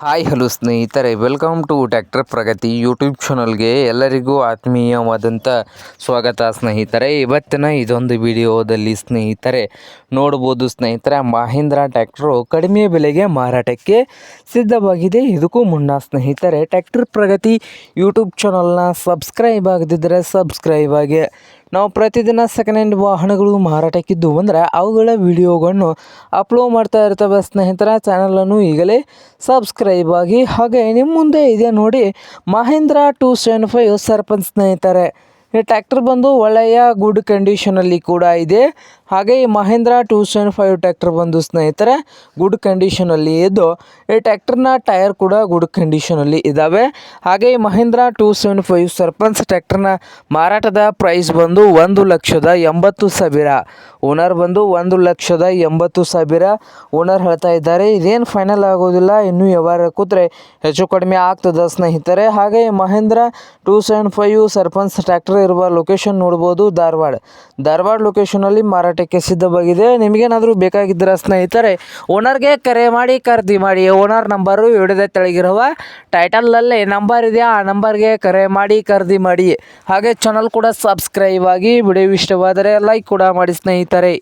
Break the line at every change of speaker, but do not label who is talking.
Hi, hello ಸ್ನೇಹಿತರೆ. Welcome to tractor Pragati YouTube ಚಾನಲ್ಗೆ ಎಲ್ಲರಿಗೂ ಆತ್ಮೀಯವಾದಂಥ ಸ್ವಾಗತ ಸ್ನೇಹಿತರೆ. ಇವತ್ತಿನ ಇದೊಂದು ವಿಡಿಯೋದಲ್ಲಿ ಸ್ನೇಹಿತರೆ, ನೋಡ್ಬೋದು ಸ್ನೇಹಿತರೆ, ಮಹೇಂದ್ರ ಟ್ಯಾಕ್ಟ್ರು ಕಡಿಮೆ ಬೆಲೆಗೆ ಮಾರಾಟಕ್ಕೆ ಸಿದ್ಧವಾಗಿದೆ. ಇದಕ್ಕೂ ಮುನ್ನ ಸ್ನೇಹಿತರೆ ಟ್ಯಾಕ್ಟರ್ ಪ್ರಗತಿ ಯೂಟ್ಯೂಬ್ ಚಾನಲ್ನ ಸಬ್ಸ್ಕ್ರೈಬ್ ಆಗದಿದ್ದರೆ ಸಬ್ಸ್ಕ್ರೈಬ್ ಆಗಿ ನಾವು ಪ್ರತಿದಿನ ಸೆಕೆಂಡ್ ಹ್ಯಾಂಡ್ ವಾಹನಗಳು ಮಾರಾಟಕ್ಕಿದ್ದು ಅಂದರೆ ಅವುಗಳ ವಿಡಿಯೋಗಳನ್ನು ಅಪ್ಲೋಡ್ ಮಾಡ್ತಾ ಇರ್ತವೆ. ಸ್ನೇಹಿತರ ಚಾನಲನ್ನು ಈಗಲೇ ಸಬ್ಸ್ಕ್ರೈಬ್ ಆಗಿ ಹಾಗೆ ನಿಮ್ಮ ಮುಂದೆ ಇದೆ ನೋಡಿ Mahindra two seven five, Sarpanch ಸ್ನೇಹಿತರೆ. ಈ ಟ್ರ್ಯಾಕ್ಟರ್ ಬಂದು ಒಳ್ಳೆಯ ಗುಡ್ ಕಂಡೀಷನಲ್ಲಿ ಕೂಡ ಇದೆ. ಹಾಗೆ ಈ Mahindra two seven five tractor ಬಂದು ಸ್ನೇಹಿತರೆ, ಗುಡ್ ಕಂಡೀಷನಲ್ಲಿ ಇದ್ದು ಈ ಟ್ಯಾಕ್ಟರ್ನ ಟೈರ್ ಕೂಡ ಗುಡ್ ಕಂಡೀಷನಲ್ಲಿ ಇದ್ದಾವೆ ಹಾಗೆ ಈ Mahindra two seven five Sarpanch ಟ್ಯಾಕ್ಟರ್ನ ಮಾರಾಟದ ಪ್ರೈಸ್ ಬಂದು ಒಂದು ಲಕ್ಷದ ಎಂಬತ್ತು ಸಾವಿರ. ಓನರ್ ಬಂದು ಒಂದು ಲಕ್ಷದ ಎಂಬತ್ತು ಸಾವಿರ. ಓನರ್ ಹೇಳ್ತಾ ಇದ್ದಾರೆ, ಇದೇನು ಫೈನಲ್ ಆಗೋದಿಲ್ಲ, ಇನ್ನೂ ಯಾವಾಗ ಕೂತ್ರೆ ಹೆಚ್ಚು ಕಡಿಮೆ ಆಗ್ತದೆ ಸ್ನೇಹಿತರೆ. ಹಾಗೆ Mahindra two seven five Sarpanch tractor ಇರುವ ಲೊಕೇಶನ್ ನೋಡ್ಬೋದು ಧಾರವಾಡ. ಧಾರವಾಡ ಲೊಕೇಶನಲ್ಲಿ ಮಾರಾಟಕ್ಕೆ ಸಿದ್ಧವಾಗಿದೆ. ನಿಮಗೇನಾದರೂ ಬೇಕಾಗಿದ್ದರೆ ಸ್ನೇಹಿತರೆ ಓನರ್ಗೆ ಕರೆ ಮಾಡಿ, ಖರೀದಿ ಮಾಡಿ. ಓನರ್ ನಂಬರು ವಿಡಿಯೋದ ತೆಳಗಿರುವ ಟೈಟಲಲ್ಲೇ ನಂಬರ್ ಇದೆ ಆ ನಂಬರ್ಗೆ ಕರೆ ಮಾಡಿ, ಖರೀದಿ ಮಾಡಿ. ಹಾಗೆ ಚಾನಲ್ ಕೂಡ ಸಬ್ಸ್ಕ್ರೈಬ್ ಆಗಿ ವಿಡಿಯೋ ಇಷ್ಟವಾದರೆ ಲೈಕ್ ಕೂಡ ಮಾಡಿ ಸ್ನೇಹಿತರೆ.